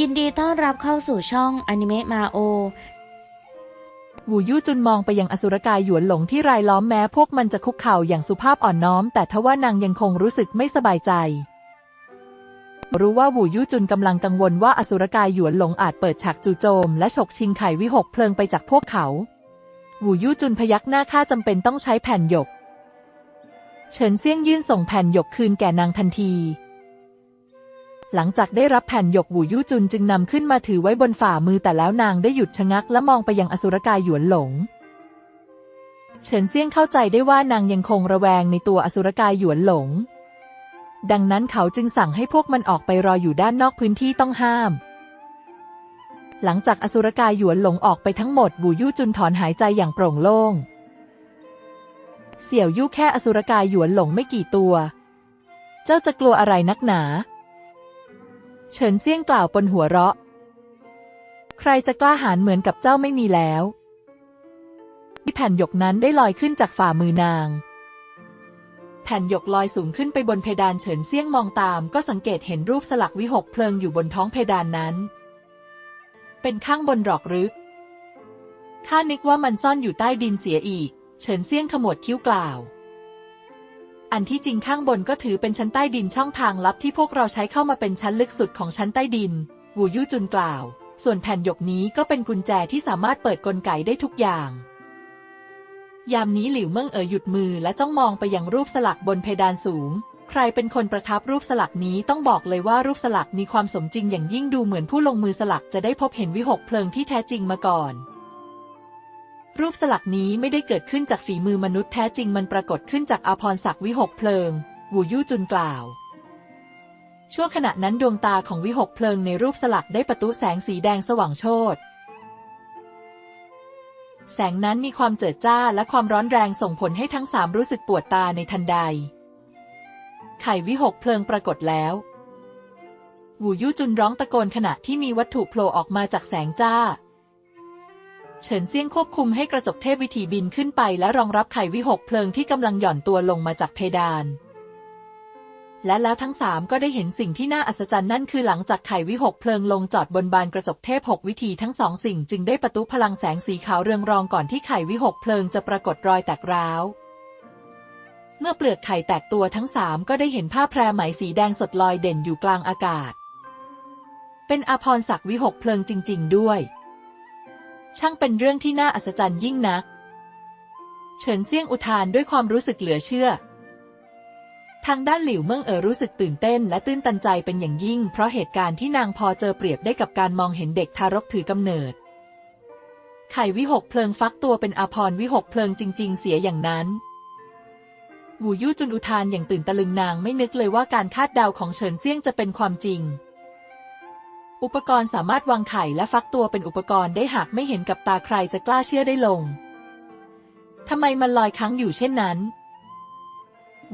ยินดีต้อนรับเข้าสู่ช่องอนิเมะมาโอ วูยู่จุนมองไปยังอสุรกายหยวนหลงที่รายล้อมแม้พวกมันจะคุกเข่าอย่างสุภาพอ่อนน้อม แต่ทว่านางยังคงรู้สึกไม่สบายใจ รู้ว่าวูยู่จุนกำลังกังวลว่าอสุรกายหยวนหลงอาจเปิดฉากจู่โจม และฉกชิงไข่วิหกเพลิงไปจากพวกเขา วูยู่จุนพยักหน้าข้าจำเป็นต้องใช้แผ่นหยก เฉินเซี่ยงยื่นส่งแผ่นหยกคืนแก่นางทันที หลังจากได้รับแผ่นหยกวูยู่จุนจึงนำขึ้นมาถือไว้บนฝ่ามือแต่แล้วนางได้หยุดชะงักและมองไปยังอสุรกายหยวนหลง เฉินเซี่ยงเข้าใจได้ว่านางยังคงระแวงในตัวอสุรกายหยวนหลง ดังนั้นเขาจึงสั่งให้พวกมันออกไปรออยู่ด้านนอกพื้นที่ต้องห้าม หลังจากอสุรกายหยวนหลงออกไปทั้งหมดบูยู่จุนถอนหายใจอย่างโปร่งโล่ง เสี่ยวยู่แค่อสุรกายหยวนหลงไม่กี่ตัว เจ้าจะกลัวอะไรนักหนา เฉินเซี่ยงกล่าวปนหัวเราะ ใครจะกล้าหาญเหมือนกับเจ้าไม่มีแล้วที่แผ่นหยกนั้นได้ลอยขึ้นจากฝ่ามือนาง แผ่นหยกลอยสูงขึ้นไปบนเพดานเฉินเซี่ยงมองตาม ก็สังเกตเห็นรูปสลักวิหกเพลิงอยู่บนท้องเพดานนั้น เป็นข้างบนหรอกหรือข้านึกว่ามันซ่อนอยู่ใต้ดินเสียอีก เฉินเซี่ยงขมวดคิ้วกล่าว อันที่จริงข้างบนก็ถือเป็นชั้นใต้ดินช่องทางลับที่พวกเราใช้เข้ามาเป็นชั้นลึกสุดของชั้นใต้ดิน วูยู่จุนกล่าว ส่วนแผ่นหยกนี้ก็เป็นกุญแจที่สามารถเปิดกลไกได้ทุกอย่าง ยามนี้หลิวเมิ่งเอ๋อหยุดมือและจ้องมองไปยังรูปสลักบนเพดานสูง ใครเป็นคนประทับรูปสลักนี้ต้องบอกเลยว่ารูปสลักมีความสมจริงอย่างยิ่งดูเหมือนผู้ลงมือสลักจะได้พบเห็นวิหกเพลิงที่แท้จริงมาก่อน รูปสลักนี้ไม่ได้เกิดขึ้นจากฝีมือมนุษย์แท้จริงมันปรากฏขึ้นจากอาพรศักดิ์วิหกเพลิงวูยู่จุนกล่าว ชั่วขณะนั้นดวงตาของวิหกเพลิงในรูปสลักได้ประตุแสงสีแดงสว่างโชตแสงนั้นมีความเจิดจ้าและความร้อนแรงส่งผลให้ทั้งสามรู้สึกปวดตาในทันใด ไข่วิหกเพลิงปรากฏแล้ววูยู่จุนร้องตะโกนขณะที่มีวัตถุโผล่ออกมาจากแสงจ้า เฉินเซียงควบคุมให้กระจกเทพวิถีบินขึ้นไปและรองรับไขวิหกเพลิงที่กำลังหย่อนตัวลงมาจากเพดาน และแล้วทั้งสามก็ได้เห็นสิ่งที่น่าอัศจรรย์นั่นคือหลังจากไขวิหกเพลิงลงจอดบนบานกระจกเทพหกวิธีทั้งสองสิ่งจึงได้ประตุพลังแสงสีขาวเรืองรองก่อนที่ไขวิหกเพลิงจะปรากฏรอยแตกร้าวเมื่อเปลือกไข่แตกตัวทั้งสามก็ได้เห็นผ้าแพรไหมสีแดงสดลอยเด่นอยู่กลางอากาศ เป็นอาพรศักดิ์วิหกเพลิงจริง ๆ ด้วย ช่างเป็นเรื่องที่น่าอัศจรรย์ยิ่งนัก เฉินเซี่ยงอุทานด้วยความรู้สึกเหลือเชื่อ ทางด้านหลิวเมิ่งเอ๋อรู้สึกตื่นเต้นและตื้นตันใจเป็นอย่างยิ่ง เพราะเหตุการณ์ที่นางพอเจอเปรียบได้กับการมองเห็นเด็กทารกถือกำเนิด ไข่วิหกเพลิงฟักตัวเป็นอาพรวิหกเพลิงจริง ๆ เสียอย่างนั้นวูยู่จุนอุทานอย่างตื่นตะลึงนางไม่นึกเลยว่าการคาดเดาของเฉินเซี่ยงจะเป็นความจริง อุปกรณ์สามารถวางไข่และฟักตัวเป็นอุปกรณ์ได้หากไม่เห็นกับตาใครจะกล้าเชื่อได้ลง ทำไมมันลอยค้างอยู่เช่นนั้น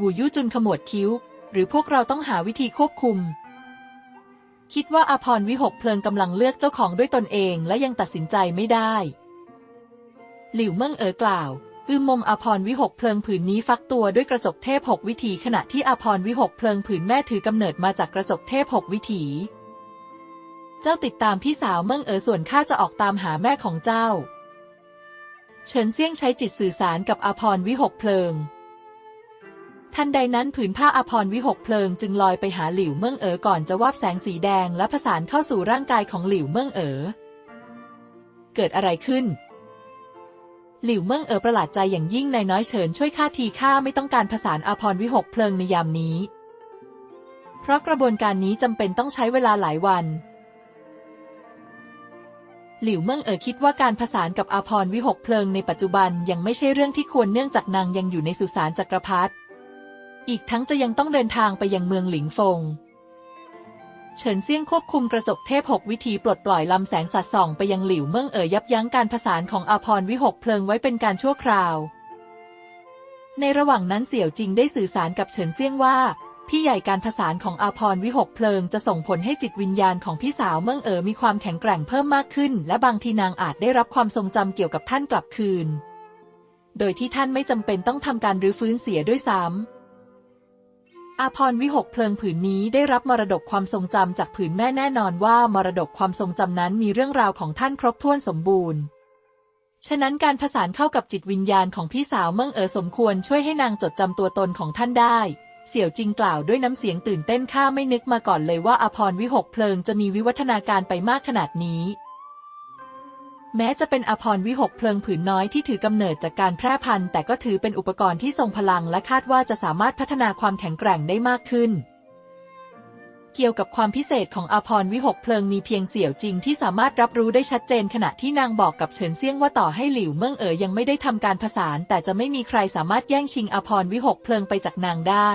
วูยูจุนขมวดคิ้ว หรือพวกเราต้องหาวิธีควบคุม คิดว่าอาพรวิหกเพลิงกำลังเลือกเจ้าของด้วยตนเองและยังตัดสินใจไม่ได้ หลิวเมิ่งเอ๋อกล่าวอืมมมอาพรวิหกเพลิงผืนนี้ฟักตัวด้วยกระจกเทพหกวิถีขณะที่อาพรวิหกเพลิงผืนแม่ถือกำเนิดมาจากกระจกเทพหกวิถี เจ้าติดตามพี่สาวเมิ่งเอ๋อส่วนข้าจะออกตามหาแม่ของเจ้า เฉินเซี่ยงใช้จิตสื่อสารกับอาพรวิหกเพลิง ทันใดนั้นผืนผ้าอาพรวิหกเพลิงจึงลอยไปหาหลิวเมิ่งเอ๋อก่อนจะวาบแสงสีแดงและผสานเข้าสู่ร่างกายของหลิวเมิ่งเอ๋อ เกิดอะไรขึ้น หลิวเมิ่งเอ๋อประหลาดใจอย่างยิ่งนายน้อยเฉินช่วยข้าทีข้าไม่ต้องการผสานอาพรวิหกเพลิงในยามนี้ เพราะกระบวนการนี้จำเป็นต้องใช้เวลาหลายวัน หลิวเมิ่งเอ๋อคิดว่าการผสานกับอาพรวิหกเพลิงในปัจจุบันยังไม่ใช่เรื่องที่ควรเนื่องจากนางยังอยู่ในสุสานจักรพรรดิอีกทั้งจะยังต้องเดินทางไปยังเมืองหลิงฟง เฉินเซี่ยงควบคุมกระจกเทพหกวิธีปลดปล่อยลำแสงสัดส่องไปยังหลิวเมิ่งเอ๋อยับยั้งการผสานของอาพรวิหกเพลิงไว้เป็นการชั่วคราว ในระหว่างนั้นเสี่ยวจิงได้สื่อสารกับเฉินเซี่ยงว่า พี่ใหญ่การผสานของอาพรวิหกเพลิงจะส่งผลให้จิตวิญญาณของพี่สาวเมิ่งเอ๋อมีความแข็งแกร่งเพิ่มมากขึ้น และบางทีนางอาจได้รับความทรงจำเกี่ยวกับท่านกลับคืน โดยที่ท่านไม่จำเป็นต้องทำการรื้อฟื้นเสียด้วยซ้ำอาพรวิหกเพลิงผืนนี้ได้รับมรดกความทรงจำจากผืนแม่แน่นอนว่ามรดกความทรงจำนั้นมีเรื่องราวของท่านครบถ้วนสมบูรณ์ฉะนั้นการผสานเข้ากับจิตวิญญาณของพี่สาวเมิ่งเอ๋อสมควรช่วยให้นางจดจำตัวตนของท่านได้ เสี่ยวจริงกล่าวด้วยน้ำเสียงตื่นเต้นข้าไม่นึกมาก่อนเลยว่าอาพรวิหกเพลิงจะมีวิวัฒนาการไปมากขนาดนี้ แม้จะเป็นอภรณ์วิหกเพลิงผืนน้อยที่ถือกำเนิดจากการแพร่พันธุ์แต่ก็ถือเป็นอุปกรณ์ที่ทรงพลังและคาดว่าจะสามารถพัฒนาความแข็งแกร่งได้มากขึ้น เกี่ยวกับความพิเศษของอภรณ์วิหกเพลิงมีเพียงเสี่ยวจริงที่สามารถรับรู้ได้ชัดเจนขณะที่นางบอกกับเฉินเซี่ยงว่าต่อให้หลิวเมิ่งเอ๋อยังไม่ได้ทำการผสานแต่จะไม่มีใครสามารถแย่งชิงอภรณ์วิหกเพลิงไปจากนางได้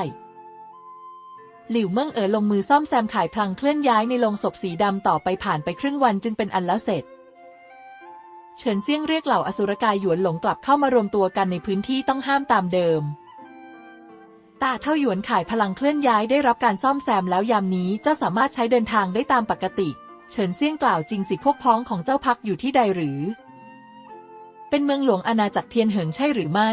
หลิวเมิ่งเอ๋อลงมือซ่อมแซมข่ายพลังเคลื่อนย้ายในโลงศพสีดำต่อไปผ่านไปครึ่งวันจึงเป็นอันแล้วเสร็จ เฉินเซี่ยงเรียกเหล่าอสุรกายหยวนหลงกลับเข้ามารวมตัวกันในพื้นที่ต้องห้ามตามเดิม ตาเท่าหยวนขายพลังเคลื่อนย้ายได้รับการซ่อมแซมแล้วยามนี้เจ้าสามารถใช้เดินทางได้ตามปกติ เฉินเซี่ยงกล่าวจริงสิพวกพ้องของเจ้าพักอยู่ที่ใดหรือ เป็นเมืองหลวงอาณาจักรเทียนเหิงใช่หรือไม่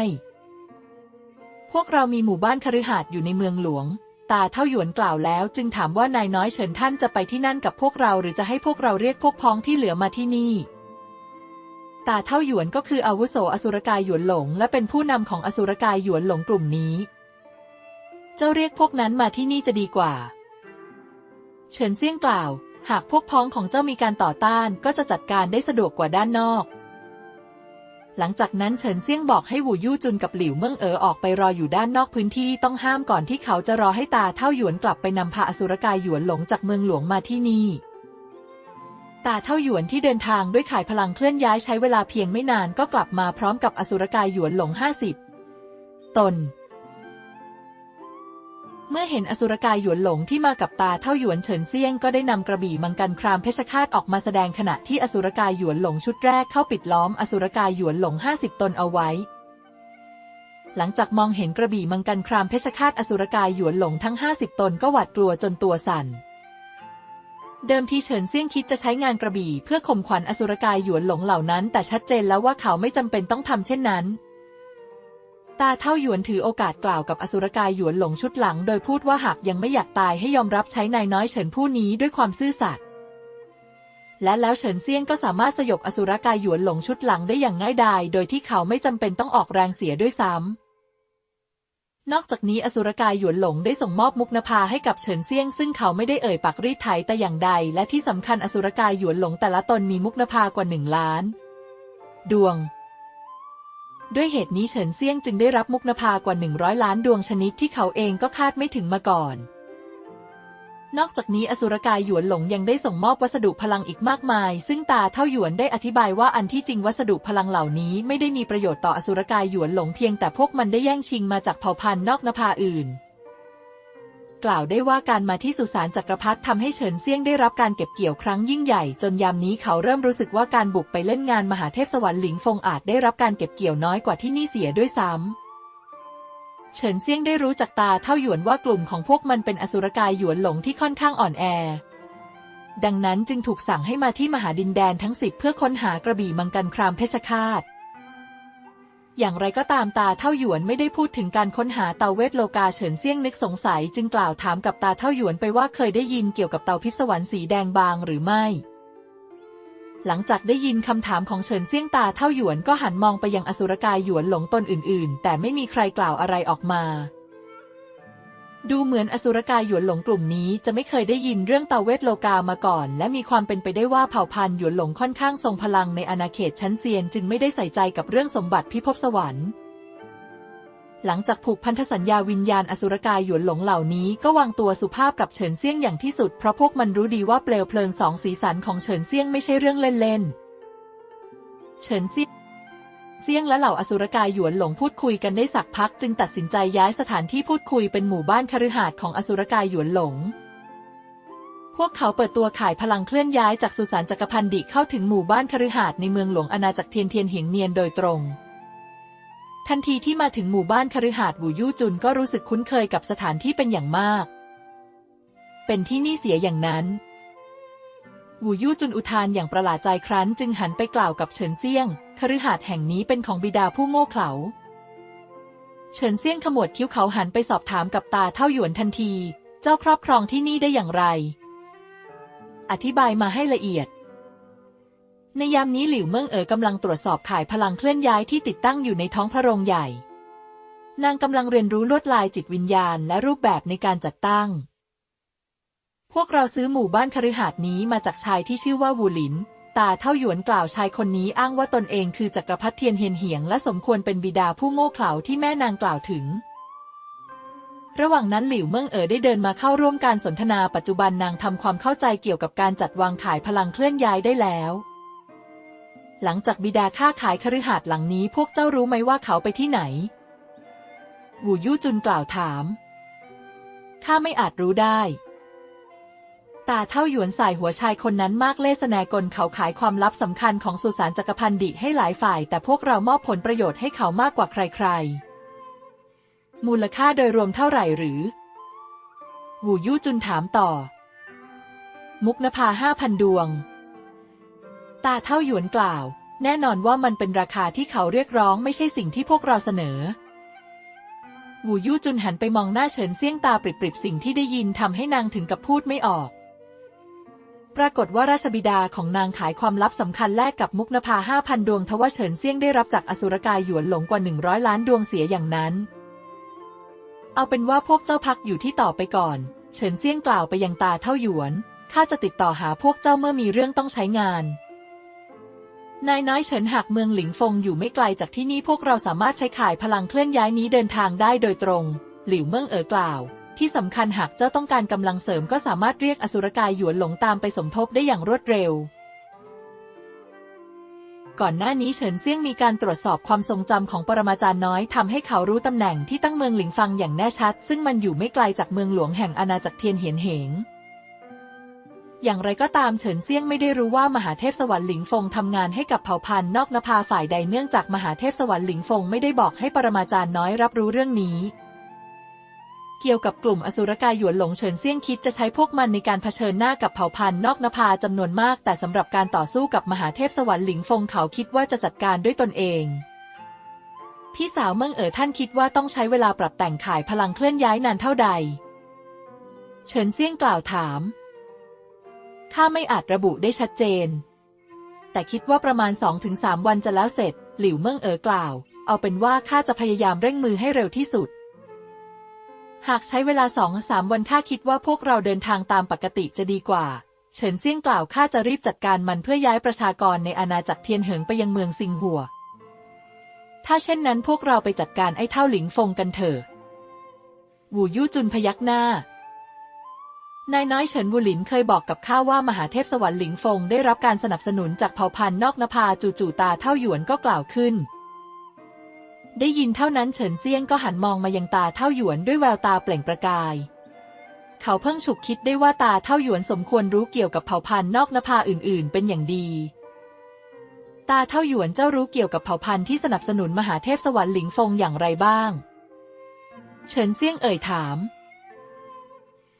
พวกเรามีหมู่บ้านคฤหาสน์อยู่ในเมืองหลวง ตาเท่าหยวนกล่าวแล้ว จึงถามว่านายน้อยเฉินท่านจะไปที่นั่นกับพวกเรา หรือจะให้พวกเราเรียกพวกพ้องที่เหลือมาที่นี่ ตาเท่าหยวนก็คืออาวุโสอสุรกายหยวนหลง และเป็นผู้นำของอสุรกายหยวนหลงกลุ่มนี้ เจ้าเรียกพวกนั้นมาที่นี่จะดีกว่า เฉินเซี่ยงกล่าว หากพวกพ้องของเจ้ามีการต่อต้านก็จะจัดการได้สะดวกกว่าด้านนอก หลังจากนั้นเฉินเซี่ยงบอกให้หูยู่จุนกับหลิวเมิ่งเอ๋อออกไปรออยู่ด้านนอกพื้นที่ต้องห้ามก่อนที่เขาจะรอให้ตาเท่าหยวนกลับไปนำพาอสุรกายหยวนหลงจากเมืองหลวงมาที่นี่ ตาเท่าหยวนที่เดินทางด้วยข่ายพลังเคลื่อนย้ายใช้เวลาเพียงไม่นานก็กลับมาพร้อมกับอสุรกายหยวนหลงห้าสิบตน เมื่อเห็นอสุรกายหยวนหลงที่มากับตาเท่าหยวนเฉินเซี่ยงก็ได้นำกระบี่มังกรครามเพชรฆาตออกมาแสดงขณะที่อสุรกายหยวนหลงชุดแรกเข้าปิดล้อมอสุรกายหยวนหลงห้าสิบตนเอาไว้ หลังจากมองเห็นกระบี่มังกรครามเพชรฆาตอสุรกายหยวนหลงทั้งห้าสิบตนก็หวาดกลัวจนตัวสั่นเดิมทีเฉินเซี่ยงคิดจะใช้งานกระบี่เพื่อข่มขวัญอสุรกายหยวนหลงเหล่านั้น แต่ชัดเจนแล้วว่าเขาไม่จำเป็นต้องทำเช่นนั้น ตาเท่าหยวนถือโอกาสกล่าวกับอสุรกายหยวนหลงชุดหลัง โดยพูดว่าหากยังไม่อยากตายให้ยอมรับใช้นายน้อยเฉินผู้นี้ด้วยความซื่อสัตย์และแล้วเฉินเซียงก็สามารถสยบอสุรกายหยวนหลงชุดหลังได้อย่างง่ายดาย โดยที่เขาไม่จำเป็นต้องออกแรงเสียด้วยซ้ำนอกจากนี้อสุรกายหยวนหลงได้ส่งมอบมุกนภาให้กับเฉินเซียง ซึ่งเขาไม่ได้เอ่ยปากรีดไถแต่อย่างใด และที่สำคัญอสุรกายหยวนหลงแต่ละตนมีมุกนภากว่าหนึ่งล้าน ดวง ด้วยเหตุนี้เฉินเซี่ยงจึงได้รับมุกนภากว่าหนึ่งร้อยล้านดวงชนิดที่เขาเองก็คาดไม่ถึงมาก่อน นอกจากนี้อสุรกายหยวนหลงยังได้ส่งมอบวัสดุพลังอีกมากมาย ซึ่งตาเท่าหยวนได้อธิบายว่าอันที่จริงวัสดุพลังเหล่านี้ไม่ได้มีประโยชน์ต่ออสุรกายหยวนหลงเพียงแต่พวกมันได้แย่งชิงมาจากเผ่าพันธุ์นอกนภาอื่น กล่าวได้ว่าการมาที่สุสานจักรพรรดิทำให้เฉินเซี่ยงได้รับการเก็บเกี่ยวครั้งยิ่งใหญ่ จนยามนี้เขาเริ่มรู้สึกว่าการบุกไปเล่นงานมหาเทพสวรรค์หลิงฟงอาจได้รับการเก็บเกี่ยวน้อยกว่าที่นี่เสียด้วยซ้ำเฉินเซี่ยงได้รู้จากตาเท่าหยวนว่ากลุ่มของพวกมันเป็นอสุรกายหยวนหลงที่ค่อนข้างอ่อนแอ ดังนั้นจึงถูกสั่งให้มาที่มหาดินแดนทั้งสิบเพื่อค้นหากระบี่มังกรครามเพชรฆาต อย่างไรก็ตามตาเท่าหยวนไม่ได้พูดถึงการค้นหาเตาเวทโลกาเฉินเซี่ยงนึกสงสัย จึงกล่าวถามกับตาเท่าหยวนไปว่าเคยได้ยินเกี่ยวกับเตาพิศวรรค์สีแดงบางหรือไม่ หลังจากได้ยินคำถามของเฉินเซี่ยงตาเท่าหยวนก็หันมองไปยังอสุรกายหยวนหลงตนอื่น ๆ แต่ไม่มีใครกล่าวอะไรออกมา ดูเหมือนอสุรกายหยวนหลงกลุ่มนี้จะไม่เคยได้ยินเรื่องเตาเวทโลกามาก่อน และมีความเป็นไปได้ว่าเผ่าพันธุ์หยวนหลงค่อนข้างทรงพลังในอาณาเขตชั้นเซียนจึงไม่ได้ใส่ใจกับเรื่องสมบัติพิภพสวรรค์ หลังจากผูกพันธสัญญาวิญญาณอสุรกายหยวนหลงเหล่านี้ก็วางตัวสุภาพกับเฉินเซี่ยงอย่างที่สุดเพราะพวกมันรู้ดีว่าเปลวเพลิงสองสีสันของเฉินเซี่ยงไม่ใช่เรื่องเล่นๆเฉินเซี่ยง เซี่ยงและเหล่าอสุรกายหยวนหลงพูดคุยกันได้สักพักจึงตัดสินใจย้ายสถานที่พูดคุยเป็นหมู่บ้านคฤหาสน์ของอสุรกายหยวนหลง พวกเขาเปิดตัวขายพลังเคลื่อนย้ายจากสุสานจักรพันดิเข้าถึงหมู่บ้านคฤหาสน์ในเมืองหลวงอาณาจักรเทียนเทียนเหียงเนียนโดยตรง ทันทีที่มาถึงหมู่บ้านคฤหาสน์หูยู่จุนก็รู้สึกคุ้นเคยกับสถานที่เป็นอย่างมาก เป็นที่นี่เสียอย่างนั้น วูยู่จุนอุทานอย่างประหลาดใจครั้น จึงหันไปกล่าวกับเฉินเซี่ยง คฤหาสน์แห่งนี้เป็นของบิดาผู้โง่เขลา เฉินเซี่ยงขมวดคิ้วเขาหันไปสอบถามกับตาเท่าหยวนทันที เจ้าครอบครองที่นี่ได้อย่างไร อธิบายมาให้ละเอียด ในยามนี้หลิวเมิงเอ๋อกำลังตรวจสอบข่ายพลังเคลื่อนย้ายที่ติดตั้งอยู่ในท้องพระโรงใหญ่ นางกำลังเรียนรู้ลวดลายจิตวิญญาณและรูปแบบในการจัดตั้ง พวกเราซื้อหมู่บ้านคฤหาสน์นี้มาจากชายที่ชื่อว่าวูหลิน ตาเท่าหยวนกล่าวชายคนนี้อ้างว่าตนเองคือจักรพรรดิเทียนเฮียนเหียงและสมควรเป็นบิดาผู้โง่เขลาที่แม่นางกล่าวถึง ระหว่างนั้นหลิวเมิงเอ๋อได้เดินมาเข้าร่วมการสนทนาปัจจุบันนางทำความเข้าใจเกี่ยวกับการจัดวางขายพลังเคลื่อนย้ายได้แล้ว หลังจากบิดาค้าขายคฤหาสน์หลังนี้พวกเจ้ารู้ไหมว่าเขาไปที่ไหนหูยู่จุนกล่าวถามข้าไม่อาจรู้ได้ ตาเท่าหยวนสายหัวชายคนนั้นมากเล่ห์แสนกลเขาขายความลับสำคัญของสุสานจักรพันดิให้หลายฝ่าย แต่พวกเรามอบผลประโยชน์ให้เขามากกว่าใครๆ มูลค่าโดยรวมเท่าไหร่หรือ หูยู่จุนถามต่อ มุกนภาห้าพันดวง ตาเท่าหยวนกล่าว แน่นอนว่ามันเป็นราคาที่เขาเรียกร้องไม่ใช่สิ่งที่พวกเราเสนอหูยู่จุนหันไปมองหน้าเฉินเซี่ยงตาปริบๆสิ่งที่ได้ยินทำให้นางถึงกับพูดไม่ออก ปรากฏว่าราชบิดาของนางขายความลับสำคัญแลกกับมุกนภาห้าพันดวงทว่าเฉินเซี่ยงได้รับจากอสุรกายหยวนหลงกว่าหนึ่งร้อยล้านดวงเสียอย่างนั้น เอาเป็นว่าพวกเจ้าพักอยู่ที่ต่อไปก่อน เฉินเซี่ยงกล่าวไปยังตาเท่าหยวนข้าจะติดต่อหาพวกเจ้าเมื่อมีเรื่องต้องใช้งาน นายน้อยเฉินหากเมืองหลิงฟงอยู่ไม่ไกลจากที่นี่พวกเราสามารถใช้ข่ายพลังเคลื่อนย้ายนี้เดินทางได้โดยตรง หลิวเมืองเอ๋อกล่าว ที่สำคัญหากเจ้าต้องการกำลังเสริมก็สามารถเรียกอสุรกายหยวนหลงตามไปสมทบได้อย่างรวดเร็ว ก่อนหน้านี้เฉินเซี่ยงมีการตรวจสอบความทรงจำของปรมาจารย์น้อยทำให้เขารู้ตำแหน่งที่ตั้งเมืองหลิงฟังอย่างแน่ชัด ซึ่งมันอยู่ไม่ไกลจากเมืองหลวงแห่งอาณาจักรเทียนเหียนเหงอย่างไรก็ตามเฉินเซี่ยงไม่ได้รู้ว่ามหาเทพสวรรค์หลิงฟงทำงานให้กับเผ่าพันธุ์นอกนภาฝ่ายใดเนื่องจากมหาเทพสวรรค์หลิงฟงไม่ได้บอกให้ปรมาจารย์น้อยรับรู้เรื่องนี้ เกี่ยวกับกลุ่มอสุรกายหยวนหลงเฉินเซี่ยงคิดจะใช้พวกมันในการเผชิญหน้ากับเผ่าพันธุ์นอกนภาจำนวนมาก แต่สำหรับการต่อสู้กับมหาเทพสวรรค์หลิงฟงเขาคิดว่าจะจัดการด้วยตนเอง พี่สาวเมืองเอ๋อท่านคิดว่าต้องใช้เวลาปรับแต่งข่ายพลังเคลื่อนย้ายนานเท่าใด เฉินเซี่ยงกล่าวถามข้าไม่อาจระบุได้ชัดเจน แต่คิดว่าประมาณ 2-3 วันจะแล้วเสร็จ หลิวเมิงเอ๋อกล่าว เอาเป็นว่าข้าจะพยายามเร่งมือให้เร็วที่สุด หากใช้เวลาสองสามวันข้าคิดว่าพวกเราเดินทางตามปกติจะดีกว่า เฉินเซี่ยงกล่าวข้าจะรีบจัดการมันเพื่อย้ายประชากรในอาณาจักรเทียนเหิงไปยังเมืองซิงหัว ถ้าเช่นนั้นพวกเราไปจัดการไอ้เท่าหลิงฟงกันเถอะวูยู่จุนพยักหน้านายน้อยเฉินวูหลินเคยบอกกับข้าว่ามหาเทพสวรรค์หลิงฟงได้รับการสนับสนุนจากเผ่าพันธุ์นอกนภาจู่ๆตาเท่าหยวนก็กล่าวขึ้น ได้ยินเท่านั้นเฉินเซียงก็หันมองมายังตาเท่าหยวนด้วยแววตาเปล่งประกาย เขาเพิ่งฉุกคิดได้ว่าตาเท่าหยวนสมควรรู้เกี่ยวกับเผ่าพันธุ์นอกนภาอื่น ๆ เป็นอย่างดี ตาเท่าหยวนเจ้ารู้เกี่ยวกับเผ่าพันธุ์ที่สนับสนุนมหาเทพสวรรค์หลิงฟงอย่างไรบ้าง เฉินเซียงเอ่ยถาม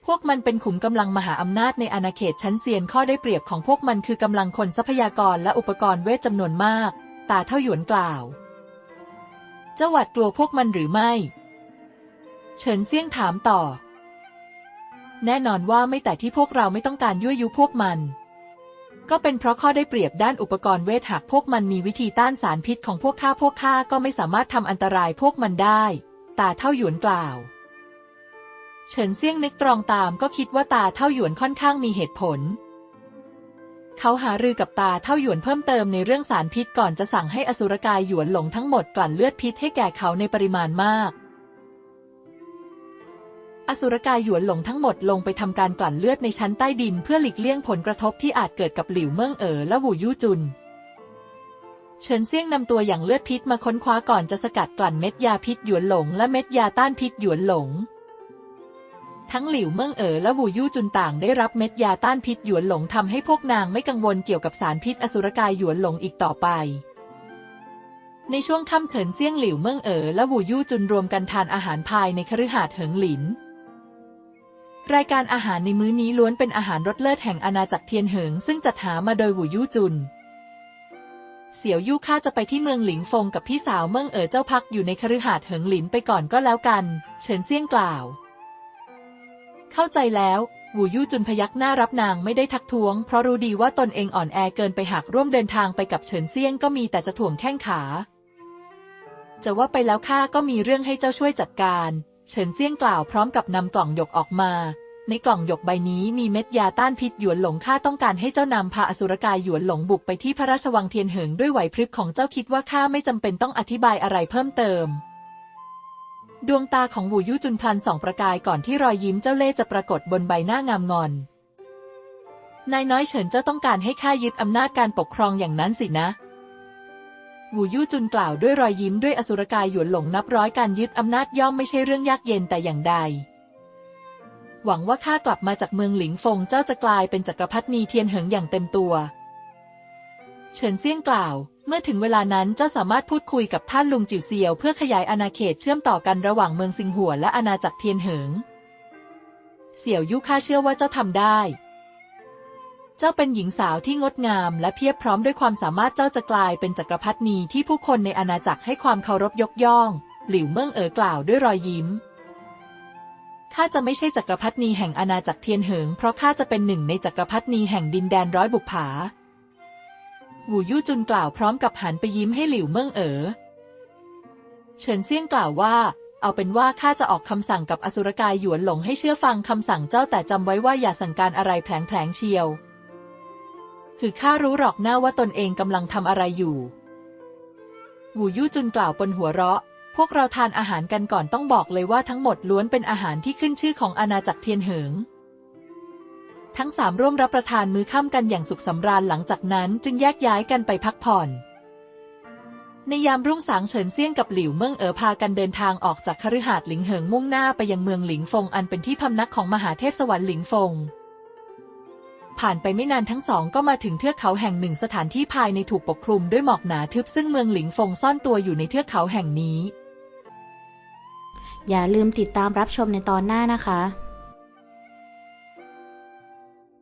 พวกมันเป็นขุมกำลังมหาอำนาจในอาณาเขตชั้นเซียนข้อได้เปรียบของพวกมันคือกำลังคนทรัพยากรและอุปกรณ์เวทจำนวนมาก ตาเท่าหยวนกล่าว เจ้าหวัดกลัวพวกมันหรือไม่ เฉินเซี่ยงถามต่อ แน่นอนว่าไม่แต่ที่พวกเราไม่ต้องการยั่วยุพวกมัน ก็เป็นเพราะข้อได้เปรียบด้านอุปกรณ์เวทหากพวกมันมีวิธีต้านสารพิษของพวกข้าพวกข้าก็ไม่สามารถทำอันตรายพวกมันได้ ตาเท่าหยวนกล่าว เฉินเซี่ยงนึกตรองตามก็คิดว่าตาเท่าหยวนค่อนข้างมีเหตุผล เขาหารือกับตาเท่าหยวนเพิ่มเติมในเรื่องสารพิษก่อนจะสั่งให้อสุรกายหยวนหลงทั้งหมดกลั่นเลือดพิษให้แก่เขาในปริมาณมาก อสุรกายหยวนหลงทั้งหมดลงไปทำการกลั่นเลือดในชั้นใต้ดินเพื่อหลีกเลี่ยงผลกระทบที่อาจเกิดกับหลิวเมิงเอ๋อและหูยู่จุนเฉินเซี่ยงนำตัวอย่างเลือดพิษมาค้นคว้าก่อนจะสกัดกลั่นเม็ดยาพิษหยวนหลงและเม็ดยาต้านพิษหยวนหลง ทั้งหลิวเมิงเอ๋อและวูยู่จุนต่างได้รับเม็ดยาต้านพิษหยวนหลงทำให้พวกนางไม่กังวลเกี่ยวกับสารพิษอสุรกายหยวนหลงอีกต่อไปในช่วงค่ำเฉินเซี่ยงหลิวเมิงเอ๋อและวูยู่จุนรวมกันทานอาหารภายในคฤหาสน์เหิงหลิน รายการอาหารในมื้อนี้ล้วนเป็นอาหารรสเลิศแห่งอาณาจักรเทียนเหิง ซึ่งจัดหามาโดยวูยู่จุน เสี่ยวยู่ข้าจะไปที่เมืองหลิงฟงกับพี่สาวเมืองเอ๋อเจ้าพักอยู่ในคฤหาสน์เหิงหลินไปก่อนก็แล้วกัน เฉินเซี่ยงกล่าว เข้าใจแล้วหูยู่จุนพยักหน้ารับนางไม่ได้ทักท้วง เพราะรู้ดีว่าตนเองอ่อนแอเกินไปหากร่วมเดินทางไปกับเฉินเซียงก็มีแต่จะถ่วงแข้งขา จะว่าไปแล้วข้าก็มีเรื่องให้เจ้าช่วยจัดการ เฉินเซียงกล่าวพร้อมกับนำกล่องหยกออกมา ในกล่องหยกใบนี้มีเม็ดยาต้านพิษหยวนหลงข้าต้องการให้เจ้านำพาอสุรกายหยวนหลงบุกไปที่พระราชวังเทียนเหิงด้วยไหวพริบของเจ้าคิดว่าข้าไม่จำเป็นต้องอธิบายอะไรเพิ่มเติม ดวงตาของหูยู่จุนพลันส่องประกายก่อนที่รอยยิ้มเจ้าเล่จะปรากฏบนใบหน้างามงอน นายน้อยเฉินเจ้าต้องการให้ข้ายึดอำนาจการปกครองอย่างนั้นสินะหูยู่จุนกล่าวด้วยรอยยิ้มด้วยอสุรกายหยวนหลงนับร้อยการยึดอำนาจย่อมไม่ใช่เรื่องยากเย็นแต่อย่างใด หวังว่าข้ากลับมาจากเมืองหลิงฟงเจ้าจะกลายเป็นจักรพรรดินีเทียนเหิงอย่างเต็มตัว เฉินเซี่ยงกล่าว เมื่อถึงเวลานั้นเจ้าสามารถพูดคุยกับท่านลุงจิ๋วเซียวเพื่อขยายอาณาเขตเชื่อมต่อกันระหว่างเมืองซิงหัวและอาณาจักรเทียนเหิง เสี่ยวยู่ข้าเชื่อว่าเจ้าทำได้ เจ้าเป็นหญิงสาวที่งดงามและเพียบพร้อมด้วยความสามารถเจ้าจะกลายเป็นจักรพรรดินีที่ผู้คนในอาณาจักรให้ความเคารพยกย่อง หลิวเมิ่งเอ๋อกล่าวด้วยรอยยิ้มข้าจะไม่ใช่จักรพรรดินีแห่งอาณาจักรเทียนเหิง เพราะข้าจะเป็นหนึ่งในจักรพรรดินีแห่งดินแดนร้อยบุปผา หูยู่จุนกล่าวพร้อมกับหันไปยิ้มให้หลิวเมิ่งเอ๋อ เฉินเซี่ยงกล่าวว่า เอาเป็นว่าข้าจะออกคำสั่งกับอสุรกายหยวนหลงให้เชื่อฟังคำสั่งเจ้าแต่จำไว้ว่าอย่าสั่งการอะไรแผลงๆเชียว คือข้ารู้หรอกหน้าว่าตนเองกำลังทำอะไรอยู่หูยู่จุนกล่าวบนหัวเราะ พวกเราทานอาหารกันก่อนต้องบอกเลยว่าทั้งหมดล้วนเป็นอาหารที่ขึ้นชื่อของอาณาจักรเทียนเหิง ทั้งสามร่วมรับประทานมื้อค่ำกันอย่างสุขสำราญหลังจากนั้นจึงแยกย้ายกันไปพักผ่อน ในยามรุ่งสางเฉินเซี่ยงกับหลิวเมิ่งเอ๋อพากันเดินทางออกจากคฤหาสน์หลิงเหิงมุ่งหน้าไปยังเมืองหลิงฟงอันเป็นที่พำนักของมหาเทพสวรรค์หลิงฟง ผ่านไปไม่นานทั้งสองก็มาถึงเทือกเขาแห่งหนึ่งสถานที่ภายในถูกปกคลุมด้วยหมอกหนาทึบซึ่งเมืองหลิงฟงซ่อนตัวอยู่ในเทือกเขาแห่งนี้ อย่าลืมติดตามรับชมในตอนหน้านะคะ